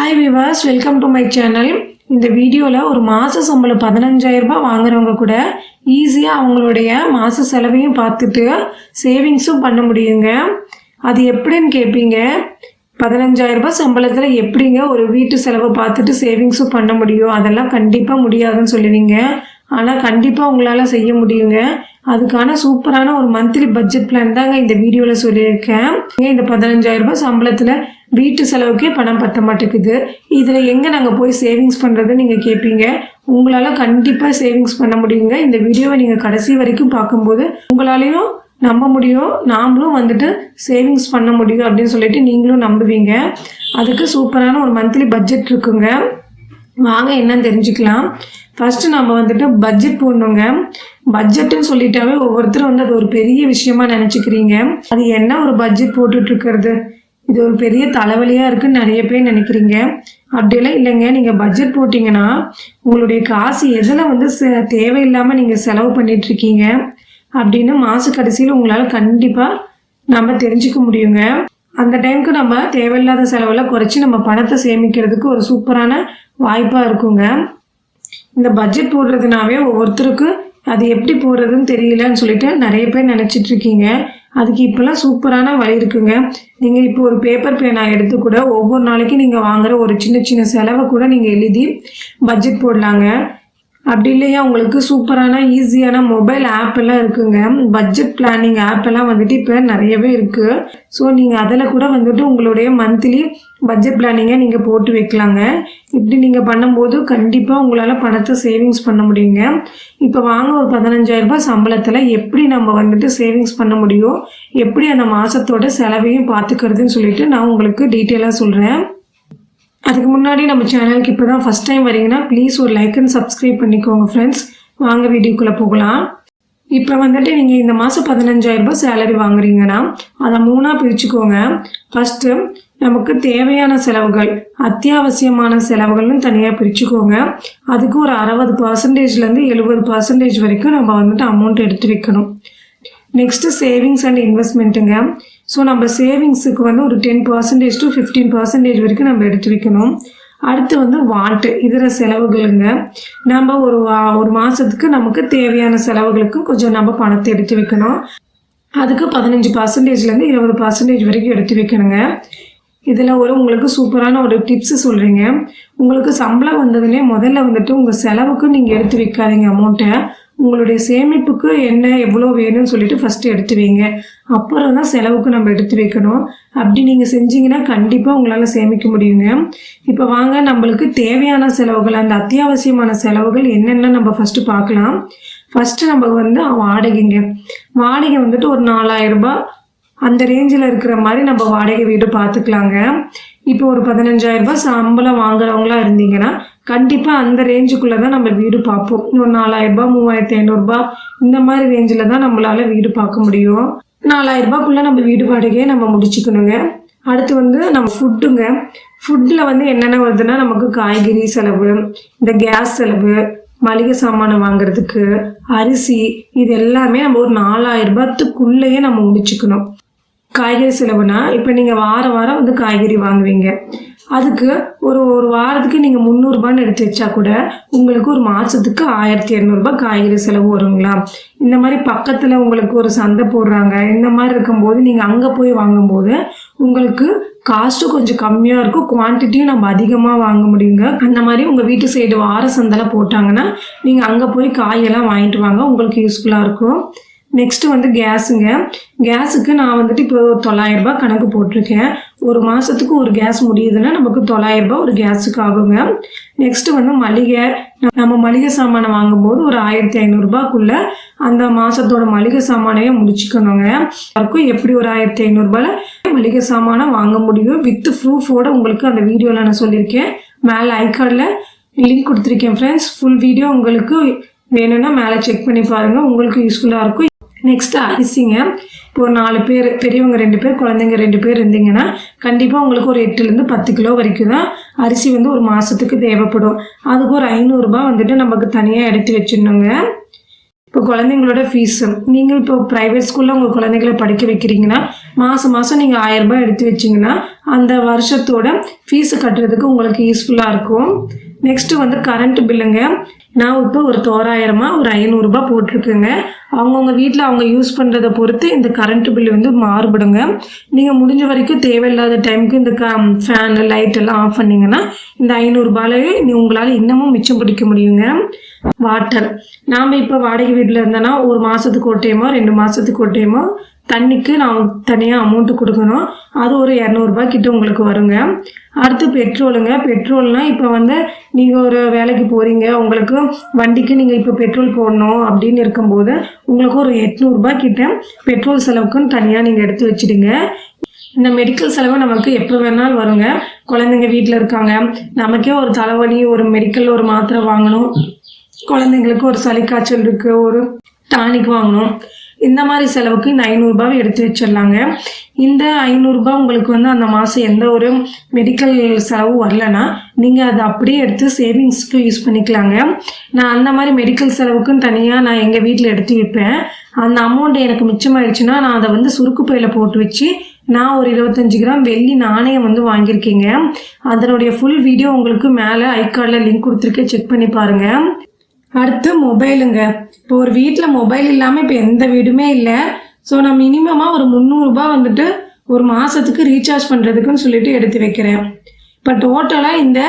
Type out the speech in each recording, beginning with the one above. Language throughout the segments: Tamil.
ஹாய் விவாஸ் வெல்கம் டு மை சேனல் இந்த வீடியோவில் ஒரு மாத சம்பளம் 15000 ரூபாய் வாங்குறவங்க கூட ஈஸியாக அவங்களுடைய மாத செலவையும் பார்த்துட்டு சேவிங்ஸும் பண்ண முடியுங்க. அது எப்படின்னு கேட்பீங்க பதினஞ்சாயிரரூபா சம்பளத்தில் எப்படிங்க ஒரு வீட்டு செலவை பார்த்துட்டு சேவிங்ஸும் பண்ண முடியும்? அதெல்லாம் கண்டிப்பாக முடியாதுன்னு சொல்லுவீங்க. ஆனால் கண்டிப்பாக உங்களால் செய்ய முடியுங்க. அதுக்கான சூப்பரான ஒரு மந்த்லி பட்ஜெட் பிளான் தாங்க இந்த வீடியோவில் சொல்லியிருக்கேன். ஏன் இந்த 15000 ரூபாய் சம்பளத்தில் வீட்டு செலவுக்கே பணம் பத்த மாட்டேங்குது. இதில் எங்கே நாங்கள் போய் சேவிங்ஸ் பண்ணுறது நீங்கள் கேட்பீங்க உங்களால் கண்டிப்பாக சேவிங்ஸ் பண்ண முடியுங்க. இந்த வீடியோவை நீங்கள் கடைசி வரைக்கும் பார்க்கும்போது உங்களாலேயும் நம்ப முடியும். நாமளும் வந்துட்டு சேவிங்ஸ் பண்ண முடியும் அப்படின்னு சொல்லிட்டு நீங்களும் நம்புவீங்க. அதுக்கு சூப்பரான ஒரு மந்த்லி பட்ஜெட் இருக்குங்க. வாங்க என்னன்னு தெரிஞ்சுக்கலாம். ஃபஸ்ட்டு நம்ம வந்துட்டு பட்ஜெட் போடணுங்க. பட்ஜெட்டுன்னு சொல்லிட்டாவே ஒவ்வொருத்தரும் வந்து அது ஒரு பெரிய விஷயமா நினச்சிக்கிறீங்க. அது என்ன ஒரு பட்ஜெட் போட்டுட்டு இருக்கிறது இது ஒரு பெரிய தலைவலியாக இருக்குன்னு நிறைய பேர் நினைக்கிறீங்க. அப்படியெல்லாம் இல்லைங்க. நீங்கள் பட்ஜெட் போட்டிங்கன்னா உங்களுடைய காசு எதில் வந்து செ- தேவையில்லாமல் நீங்கள் செலவு பண்ணிட்டு இருக்கீங்க அப்படின்னு மாத கடைசியில் உங்களால் கண்டிப்பாக நம்ம தெரிஞ்சுக்க முடியுங்க. அந்த டைமுக்கு நம்ம தேவையில்லாத செலவெல்லாம் குறைச்சி நம்ம பணத்தை சேமிக்கிறதுக்கு ஒரு சூப்பரான வாய்ப்பாக இருக்குங்க. இந்த பட்ஜெட் போடுறதுனாவே ஒவ்வொருத்தருக்கு அது எப்படி போடுறதுன்னு தெரியலன்னு சொல்லிட்டு நிறைய பேர் நினச்சிட்டு இருக்கீங்க அதுக்கு இப்போல்லாம் சூப்பரான வழி இருக்குங்க. நீங்கள் இப்போ ஒரு பேப்பர் பேனா எடுத்து கூட ஒவ்வொரு நாளைக்கும் நீங்கள் வாங்குற ஒரு சின்ன சின்ன செலவை கூட நீங்கள் எழுதி பட்ஜெட் போடலாங்க. அப்படி இல்லையா? உங்களுக்கு சூப்பரான ஈஸியான மொபைல் ஆப் எல்லாம் இருக்குங்க. பட்ஜெட் பிளானிங் ஆப் எல்லாம் வந்துட்டு இப்போ நிறையவே இருக்கு. ஸோ நீங்கள் அதில் கூட வந்துட்டு உங்களுடைய மந்த்லி பட்ஜெட் பிளானிங்கை நீங்கள் போட்டு வைக்கலாங்க. இப்படி நீங்கள் பண்ணும்போது கண்டிப்பாக உங்களால் பணத்தை சேவிங்ஸ் பண்ண முடியுங்க. இப்போ வாங்க ஒரு 15000 ரூபாய் சம்பளத்தில் எப்படி நம்ம வந்துட்டு சேவிங்ஸ் பண்ண முடியும்? எப்படி அந்த மாதத்தோட செலவையும் பார்த்துக்கிறதுன்னு சொல்லிட்டு நான் உங்களுக்கு டீட்டெயிலாக சொல்கிறேன் அதுக்கு முன்னாடி நம்ம சேனலுக்கு இப்போ தான் ஃபஸ்ட் டைம் வரீங்கன்னா ப்ளீஸ் ஒரு லைக் அண்ட் சப்ஸ்கிரைப் பண்ணிக்கோங்க ஃப்ரெண்ட்ஸ் வாங்க வீடியோக்குள்ளே போகலாம். இப்போ வந்துட்டு நீங்கள் இந்த மாதம் பதினஞ்சாயிரரூபா சேலரி வாங்குறீங்கன்னா அதை மூணாக பிரிச்சுக்கோங்க. ஃபஸ்ட்டு நமக்கு தேவையான செலவுகள் அத்தியாவசியமான செலவுகள்னு தனியாக பிரிச்சுக்கோங்க. அதுக்கு ஒரு அறுபது பர்சன்டேஜ்லேருந்து எழுபது பர்சன்டேஜ் வரைக்கும் நம்ம வந்துட்டு அமௌண்ட் எடுத்து வைக்கணும். நெக்ஸ்ட்டு சேவிங்ஸ் அண்ட் இன்வெஸ்ட்மெண்ட்டுங்க ஸோ நம்ம சேவிங்ஸுக்கு வந்து ஒரு ten percentage to fifteen percentage வரைக்கும் நம்ம எடுத்து வைக்கணும். அடுத்து வந்து வாண்ட்டு இதர செலவுகளுங்க. நம்ம ஒரு வா- ஒரு மாதத்துக்கு நமக்கு தேவையான செலவுகளுக்கு கொஞ்சம் நம்ம பணத்தை எடுத்து வைக்கணும். அதுக்கு பதினஞ்சு பர்சன்டேஜ்லேருந்து இருபது பர்சன்டேஜ் வரைக்கும் எடுத்து வைக்கணுங்க. இதில் ஒரு உங்களுக்கு சூப்பரான ஒரு டிப்ஸு சொல்கிறீங்க உங்களுக்கு சம்பளம் வந்ததுலேயே முதல்ல வந்துட்டு உங்கள் செலவுக்கு நீங்கள் எடுத்து வைக்காதீங்க அமௌண்ட்டை உங்களுடைய சேமிப்புக்கு என்ன எவ்வளோ வேணும்னு சொல்லிட்டு ஃபஸ்ட்டு எடுத்து வைங்க. அப்புறம் தான் செலவுக்கு நம்ம எடுத்து வைக்கணும். அப்படி நீங்கள் செஞ்சீங்கன்னா கண்டிப்பாக உங்களால் சேமிக்க முடியுங்க. இப்போ வாங்க நம்மளுக்கு தேவையான செலவுகள் அந்த அத்தியாவசியமான செலவுகள் என்னென்ன நம்ம ஃபஸ்ட்டு பார்க்கலாம். ஃபஸ்ட்டு நம்ம வந்து வாடகைங்க. வாடகை வந்துட்டு ஒரு நாலாயிரம் ரூபாய் அந்த ரேஞ்சில் இருக்கிற மாதிரி நம்ம வாடகை வீடு பார்த்துக்கலாங்க. இப்போ ஒரு 15000 ரூபாய் சம்பளம் வாங்குறவங்களா இருந்தீங்கன்னா கண்டிப்பாக அந்த ரேஞ்சுக்குள்ளே தான் நம்ம வீடு பார்ப்போம். ஒரு நாலாயிரம் மூவாயிரத்தி ஐநூறுரூபா இந்த மாதிரி ரேஞ்சில் தான் நம்மளால் வீடு பார்க்க முடியும். நாலாயிரரூபாக்குள்ளே நம்ம வீடு வாடகையை நம்ம முடிச்சுக்கணுங்க. அடுத்து வந்து நம்ம ஃபுட்டுங்க ஃபுட்டில் வந்து என்னென்ன வருதுன்னா நமக்கு காய்கறி செலவு இந்த கேஸ் செலவு மளிகை சாமானை வாங்குறதுக்கு அரிசி இது எல்லாமே நம்ம ஒரு நாலாயிரம் ரூபாய்க்குள்ளேயே நம்ம முடிச்சுக்கணும். காய்கறி செலவுனா இப்போ நீங்கள் வார வாரம் வந்து காய்கறி வாங்குவீங்க. அதுக்கு ஒரு ஒரு வாரத்துக்கு நீங்கள் முந்நூறுபான்னு எடுத்து வச்சா கூட உங்களுக்கு ஒரு மாதத்துக்கு ஆயிரத்தி இரநூறுபா காய்கறி செலவு வருங்களா? இந்த மாதிரி பக்கத்தில் உங்களுக்கு ஒரு சந்தை போடுறாங்க இந்த மாதிரி இருக்கும்போது நீங்கள் அங்கே போய் வாங்கும்போது உங்களுக்கு காஸ்ட்டும் கொஞ்சம் கம்மியாக இருக்கும் குவான்டிட்டியும் நம்ம அதிகமாக வாங்க முடியுங்க. அந்த மாதிரி உங்கள் வீட்டு சைடு வார சந்தைலாம் போட்டாங்கன்னா நீங்கள் அங்கே போய் காயெல்லாம் வாங்கிட்டு வாங்க உங்களுக்கு யூஸ்ஃபுல்லாக இருக்கும். நெக்ஸ்ட் வந்து கேஸுங்க. கேஸுக்கு நான் வந்துட்டு இப்போ ஒரு தொள்ளாயிரம் ரூபாய் கணக்கு போட்டிருக்கேன். ஒரு மாதத்துக்கு ஒரு கேஸ் முடியுதுன்னா நமக்கு தொள்ளாயிரம் ரூபாய் ஒரு கேஸுக்கு ஆகுங்க நெக்ஸ்ட் வந்து மளிகை. நம்ம மளிகை சாமானை வாங்கும்போது ஒரு ஆயிரத்தி ஐநூறுரூபாக்குள்ள அந்த மாதத்தோட மளிகை சாமானையே முடிச்சுக்கணுங்க. எல்லாருக்கும் எப்படி ஒரு ஆயிரத்தி ஐநூறுரூபால மளிகை சாமானை வாங்க முடியும்? வித் ப்ரூஃபோட உங்களுக்கு அந்த வீடியோவில் நான் சொல்லியிருக்கேன். மேலே ஐகார்டில் லிங்க் கொடுத்துருக்கேன் ஃப்ரெண்ட்ஸ் ஃபுல் வீடியோ உங்களுக்கு வேணும்னா மேலே செக் பண்ணி பாருங்கள் உங்களுக்கு யூஸ்ஃபுல்லாக இருக்கும். நெக்ஸ்ட் அரிசிங்க. இப்போ ஒரு நாலு பேர் பெரியவங்க ரெண்டு பேர் குழந்தைங்க ரெண்டு பேர் இருந்தீங்கன்னா கண்டிப்பாக உங்களுக்கு ஒரு எட்டுலேருந்து பத்து கிலோ வரைக்கும் தான் அரிசி வந்து ஒரு மாதத்துக்கு தேவைப்படும். அதுக்கு ஒரு ஐநூறுரூபா வந்துட்டு நமக்கு தனியாக எடுத்து வச்சிடணுங்க. இப்போ குழந்தைங்களோட ஃபீஸு நீங்கள் இப்போ ப்ரைவேட் ஸ்கூலில் உங்கள் குழந்தைங்கள படிக்க வைக்கிறீங்கன்னா மாதம் மாதம் நீங்கள் ஆயிரம் ரூபாய் எடுத்து வச்சிங்கன்னா அந்த வருஷத்தோட ஃபீஸு கட்டுறதுக்கு உங்களுக்கு யூஸ்ஃபுல்லாக இருக்கும். நெக்ஸ்ட்டு வந்து கரண்ட் பில்லுங்க நான் இப்போ ஒரு தோராயிரமாக ஒரு ஐநூறுரூபா போட்டிருக்கேங்க. அவங்கவுங்க வீட்டில் அவங்க யூஸ் பண்ணுறதை பொறுத்து இந்த கரண்ட் பில் வந்து மாறுபடுங்க. நீங்கள் முடிஞ்ச வரைக்கும் தேவையில்லாத டைமுக்கு இந்த க ஃபேனு லைட் எல்லாம் ஆஃப் பண்ணிங்கன்னா இந்த ஐநூறுரூபாலே நீ உங்களால் இன்னமும் மிச்சம் பிடிக்க முடியுங்க. வாட்டர். நாம் இப்போ வாடகை வீட்டில் இருந்தோன்னா ஒரு மாதத்துக்கு ஒரு டைமோ ரெண்டு மாதத்துக்கு ஒரு டைமோ தண்ணிக்கு நான் தனியாக அமௌண்ட்டு கொடுக்கணும். அது ஒரு இரநூறுபா கிட்ட உங்களுக்கு வருங்க. அடுத்து பெட்ரோலுங்க பெட்ரோல்னால் இப்போ வந்து நீங்கள் ஒரு வேலைக்கு போகிறீங்க உங்களுக்கு வண்டிக்கு நீங்கள் இப்போ பெட்ரோல் போடணும் அப்படின்னு இருக்கும்போது உங்களுக்கு ஒரு எட்நூறுபா கிட்ட பெட்ரோல் செலவுக்குன்னு தனியாக நீங்கள் எடுத்து வச்சிடுங்க. இந்த மெடிக்கல் செலவு நமக்கு எப்போ வேணாலும் வருங்க. குழந்தைங்க வீட்டில் இருக்காங்க. நமக்கே ஒரு தலைவலி ஒரு மெடிக்கல் ஒரு மாத்திரை வாங்கணும். குழந்தைங்களுக்கு ஒரு சளி காய்ச்சல் இருக்குது ஒரு டானிக் வாங்கணும். இந்த மாதிரி செலவுக்கு இந்த ஐநூறுரூபாவை எடுத்து வச்சிடலாங்க. இந்த ஐநூறுரூபா உங்களுக்கு வந்து அந்த மாதம் எந்த ஒரு மெடிக்கல் செலவு வரலனா நீங்கள் அதை அப்படியே எடுத்து சேவிங்ஸ்க்கு யூஸ் பண்ணிக்கலாங்க. நான் அந்த மாதிரி மெடிக்கல் செலவுக்குன்னு தனியாக நான் எங்கள் வீட்டில் எடுத்து வைப்பேன். அந்த அமௌண்ட் எனக்கு மிச்சமாயிடுச்சுன்னா நான் அதை வந்து சுருக்கு பையில் போட்டு வச்சு நான் ஒரு இருபத்தஞ்சி கிராம் வெள்ளி நாணயம் வந்து வாங்கியிருக்கேங்க. அதனுடைய ஃபுல் வீடியோ உங்களுக்கு மேலே ஐ கார்டில் லிங்க் கொடுத்துருக்கேன். செக் பண்ணி பாருங்கள் அடுத்து மொபைலுங்க. இப்போ ஒரு வீட்டில் மொபைல் இல்லாமல் இப்போ எந்த வீடுமே இல்லை. ஸோ நான் மினிமமாக ஒரு முந்நூறுரூபா வந்துட்டு ஒரு மாதத்துக்கு ரீசார்ஜ் பண்ணுறதுக்குன்னு சொல்லிட்டு எடுத்து வைக்கிறேன். இப்போ டோட்டலாக இந்த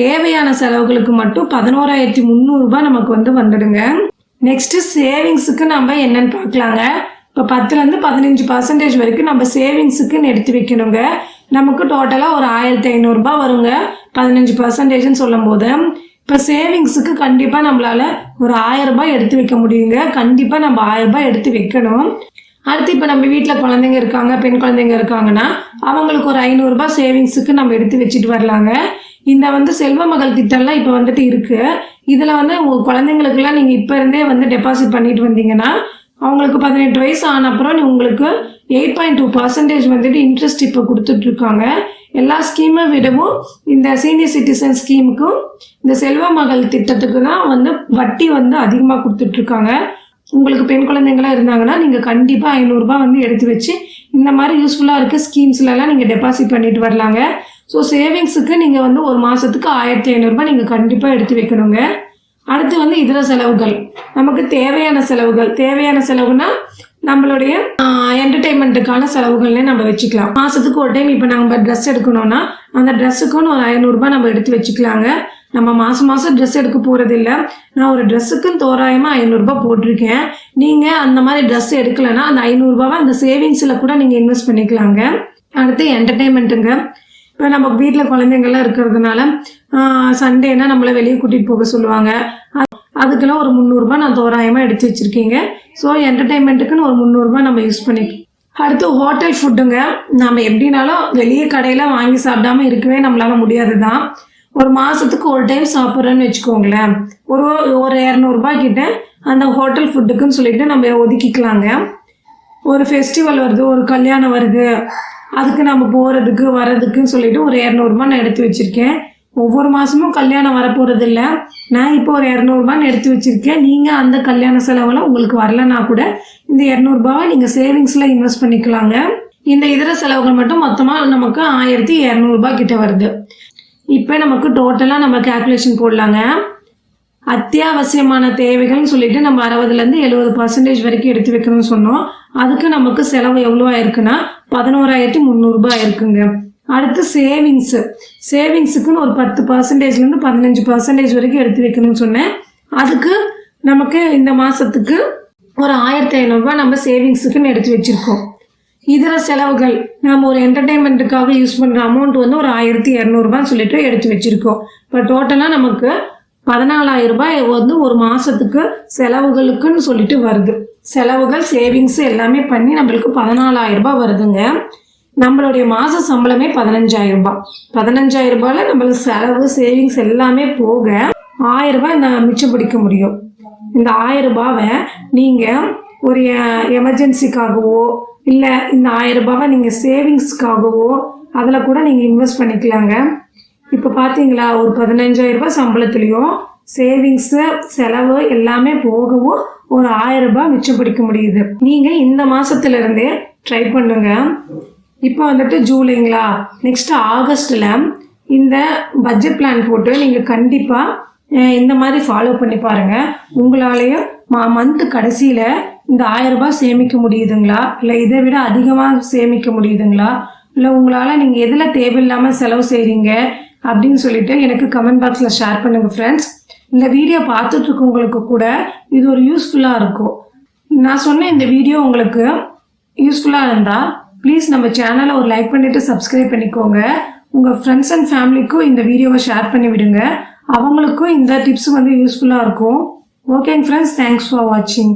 தேவையான செலவுகளுக்கு மட்டும் பதினோராயிரத்தி முந்நூறுரூபா நமக்கு வந்து வந்துடுங்க. நெக்ஸ்ட்டு சேவிங்ஸுக்கு நம்ம என்னன்னு பார்க்கலாங்க. இப்போ பத்துலேருந்து பதினஞ்சு பர்சன்டேஜ் வரைக்கும் நம்ம சேவிங்ஸுக்குன்னு எடுத்து வைக்கணுங்க. நமக்கு டோட்டலாக ஒரு ஆயிரத்தி ஐநூறுரூபா வருங்க. பதினஞ்சு பர்சன்டேஜ்னு சொல்லும் போது இப்போ சேவிங்ஸுக்கு கண்டிப்பாக நம்மளால் ஒரு ஆயிரம் ரூபாய் எடுத்து வைக்க முடியுங்க. கண்டிப்பாக நம்ம ஆயிரம் ரூபாய் எடுத்து வைக்கணும். அடுத்து இப்போ நம்ம வீட்டில் குழந்தைங்க இருக்காங்க பெண் குழந்தைங்க இருக்காங்கன்னா அவங்களுக்கு ஒரு ஐநூறுரூபா சேவிங்ஸுக்கு நம்ம எடுத்து வச்சுட்டு வரலாங்க. இந்த வந்து செல்வ மகள் திட்டம்லாம் இப்போ வந்துட்டு இருக்குது இதில் வந்து உங்கள் குழந்தைங்களுக்குலாம் நீங்கள் இப்போ இருந்தே வந்து டெபாசிட் பண்ணிட்டு வந்தீங்கன்னா அவங்களுக்கு பதினெட்டு வயசு ஆன அப்புறம் உங்களுக்கு எயிட் பாயிண்ட் டூ பர்சன்டேஜ் வந்துட்டு இன்ட்ரெஸ்ட் இப்போ கொடுத்துட்ருக்காங்க. எல்லா ஸ்கீமை விடவும் இந்த சீனியர் சிட்டிசன் ஸ்கீமுக்கும் இந்த செல்வ மகள் திட்டத்துக்கு தான் வந்து வட்டி வந்து அதிகமாக கொடுத்துட்ருக்காங்க. உங்களுக்கு பெண் குழந்தைங்களாம் இருந்தாங்கன்னா நீங்கள் கண்டிப்பாக ஐநூறுரூபா வந்து எடுத்து வச்சு இந்த மாதிரி யூஸ்ஃபுல்லாக இருக்க ஸ்கீம்ஸ்லலாம் நீங்கள் டெபாசிட் பண்ணிட்டு வரலாங்க. ஸோ சேவிங்ஸுக்கு நீங்கள் வந்து ஒரு மாதத்துக்கு ஆயிரத்தி ஐநூறுரூபா நீங்கள் கண்டிப்பாக எடுத்து வைக்கணுங்க. அடுத்து வந்து இதர செலவுகள். நமக்கு தேவையான செலவுகள். தேவையான செலவுனா நம்மளுடைய என்டர்டெயின்மெண்ட்டுக்கான செலவுகள்னே நம்ம வச்சுக்கலாம். மாதத்துக்கு ஒரு டைம் இப்போ நம்ம ட்ரெஸ் எடுக்கணும்னா அந்த ட்ரெஸ்ஸுக்குன்னு ஒரு ஐநூறுரூபா நம்ம எடுத்து வச்சுக்கலாங்க. நம்ம மாதம் மாதம் ட்ரெஸ் எடுக்க போகிறது இல்லை நான் ஒரு ட்ரெஸ்ஸுக்குன்னு தோராயமாக ஐநூறுரூபா போட்டிருக்கேன். நீங்கள் அந்த மாதிரி ட்ரெஸ் எடுக்கலைன்னா அந்த ஐநூறுரூபாவை அந்த சேவிங்ஸில் கூட நீங்கள் இன்வெஸ்ட் பண்ணிக்கலாங்க. அடுத்து என்டர்டெயின்மெண்ட்டுங்க இப்போ நம்ம வீட்டில் குழந்தைங்கள்லாம் இருக்கிறதுனால சண்டேனா நம்மளை வெளியே கூட்டிகிட்டு போக சொல்லுவாங்க. அதுக்கெல்லாம் ஒரு முந்நூறுரூபா நான் தோராயமாக எடுத்து வச்சுருக்கீங்க. ஸோ என்டர்டெயின்மெண்ட்டுக்குன்னு ஒரு முந்நூறுரூபா நம்ம யூஸ் பண்ணிக்கலாம் அடுத்து ஹோட்டல் ஃபுட்டுங்க நம்ம எப்படினாலும் வெளியே கடையில் வாங்கி சாப்பிடாம இருக்கவே நம்மளால முடியாது தான் ஒரு மாதத்துக்கு ஒரு டைம் சாப்பிட்றேன்னு வச்சுக்கோங்களேன். ஒரு ஒரு இரநூறுபா கிட்ட அந்த ஹோட்டல் ஃபுட்டுக்குன்னு சொல்லிட்டு நம்ம ஒதுக்கிக்கலாங்க. ஒரு ஃபெஸ்டிவல் வருது ஒரு கல்யாணம் வருது. அதுக்கு நம்ம போகிறதுக்கு வர்றதுக்குன்னு சொல்லிட்டு ஒரு இரநூறுபா நான் எடுத்து வச்சுருக்கேன். ஒவ்வொரு மாதமும் கல்யாணம் வரப்போகிறது இல்லை நான் இப்போ ஒரு இரநூறுபான்னு எடுத்து வச்சுருக்கேன். நீங்கள் அந்த கல்யாண செலவெல்லாம் உங்களுக்கு வரலன்னா கூட இந்த இரநூறுபாவை நீங்கள் சேவிங்ஸில் இன்வெஸ்ட் பண்ணிக்கலாங்க. இந்த இதர செலவுகள் மட்டும் மொத்தமாக நமக்கு ஆயிரத்தி இரநூறுபா கிட்ட வருது. இப்போ நமக்கு டோட்டலாக நம்ம கேல்குலேஷன் போடலாங்க. அத்தியாவசியமான தேவைகள்னு சொல்லிட்டு நம்ம அறுபதுலேருந்து எழுபது பர்சன்டேஜ் வரைக்கும் எடுத்து வைக்கணும்னு சொன்னோம். அதுக்கு நமக்கு செலவு எவ்வளோ ஆயிருக்குன்னா பதினோராயிரத்தி முந்நூறுபா ஆயிருக்குங்க அடுத்து சேவிங்ஸு சேவிங்ஸுக்குன்னு ஒரு பத்து பர்சன்டேஜ்லேருந்து பதினஞ்சு பர்சன்டேஜ் வரைக்கும் எடுத்து வைக்கணும்னு சொன்னேன். அதுக்கு நமக்கு இந்த மாதத்துக்கு ஒரு ஆயிரத்தி ஐநூறுரூபா நம்ம சேவிங்ஸுக்குன்னு எடுத்து வச்சுருக்கோம். இதர செலவுகள் நம்ம ஒரு என்டர்டெயின்மெண்ட்டுக்காக யூஸ் பண்ணுற அமௌண்ட் வந்து ஒரு ஆயிரத்தி இரநூறுபான்னு சொல்லிட்டு எடுத்து வச்சுருக்கோம். இப்போ டோட்டலாக நமக்கு பதினாலாயிரம் ரூபாய் வந்து ஒரு மாதத்துக்கு செலவுகளுக்குன்னு சொல்லிட்டு வருது. செலவுகள் சேவிங்ஸ் எல்லாமே பண்ணி நம்மளுக்கு பதினாலாயிரம் ரூபாய் வருதுங்க. நம்மளுடைய மாத சம்பளமே பதினஞ்சாயிரம் ரூபாய். பதினஞ்சாயிரம் ரூபாயில நம்மளுக்கு செலவு சேவிங்ஸ் எல்லாமே போக ஆயிரம் ரூபாய் நான் மிச்சம் பிடிக்க முடியும். இந்த ஆயிரம் ரூபாவை நீங்கள் ஒரு எமர்ஜென்சிக்காகவோ இல்லை இந்த ஆயிரம் ரூபாவை நீங்கள் சேவிங்ஸ்க்காகவோ அதில் கூட நீங்கள் இன்வெஸ்ட் பண்ணிக்கலாங்க. இப்போ பார்த்தீங்களா ஒரு பதினஞ்சாயிரம் ரூபாய் சம்பளத்துலேயும் சேவிங்ஸு செலவு எல்லாமே போகவும் ஒரு ஆயிரம் ரூபாய் மிச்சம் பிடிக்க முடியுது. நீங்கள் இந்த மாதத்துலேருந்தே ட்ரை பண்ணுங்கள் இப்போ வந்துட்டு ஜூலைங்களா? நெக்ஸ்ட் ஆகஸ்ட்டில் இந்த பட்ஜெட் பிளான் போட்டு நீங்கள் கண்டிப்பாக இந்த மாதிரி ஃபாலோ பண்ணி பாருங்கள் உங்களாலேயும் மா மந்த் கடைசியில் இந்த ஆயிரம் ரூபாய் சேமிக்க முடியுதுங்களா? இல்லை இதை விட அதிகமாக சேமிக்க முடியுதுங்களா? இல்லை உங்களால் நீங்கள் எதில் தேவையில்லாமல் செலவு செய்கிறீங்க அப்படின்னு சொல்லிட்டு எனக்கு கமெண்ட் பாக்ஸில் ஷேர் பண்ணுங்கள் ஃப்ரெண்ட்ஸ் இந்த வீடியோ பார்த்துட்டு இருக்கவங்களுக்கு கூட இது ஒரு யூஸ்ஃபுல்லாக இருக்கும். நான் சொன்ன இந்த வீடியோ உங்களுக்கு யூஸ்ஃபுல்லாக இருந்தால் ப்ளீஸ் நம்ம சேனலை ஒரு லைக் பண்ணிவிட்டு சப்ஸ்கிரைப் பண்ணிக்கோங்க. உங்கள் ஃப்ரெண்ட்ஸ் அண்ட் ஃபேமிலிக்கும் இந்த வீடியோவை ஷேர் பண்ணி விடுங்க. அவங்களுக்கும் இந்த டிப்ஸ் வந்து யூஸ்ஃபுல்லாக இருக்கும். ஓகேங்க ஃப்ரெண்ட்ஸ் தேங்க்ஸ் ஃபார் வாட்சிங்